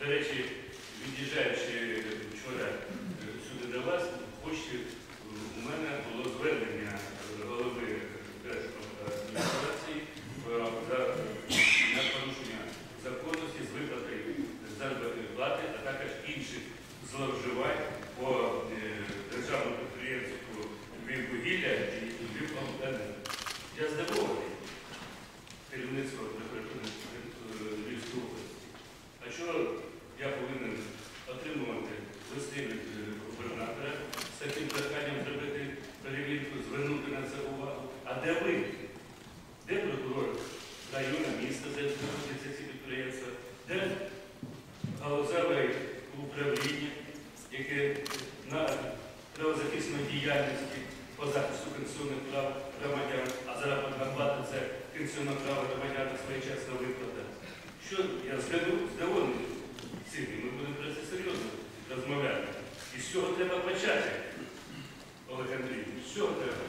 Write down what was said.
До речі, від'їжджаючи вчора е, сюди до вас, в почті е, у мене було звернення е, голови Держадміністрації е, за на порушення законності з виплати заробітної плати, а також інших зловживань де ви? Де прокурор району міста, знаходяться ці підприємства? Де галузеве управління, яке на правозахисної діяльності по захисту конституційних прав громадян, а заробітна плата це конституційне право громадян на своєчасна виплата. Що я здивований цим, ми будемо про це серйозно розмовляти. І з цього треба почати, Олег Андрійович, з цього треба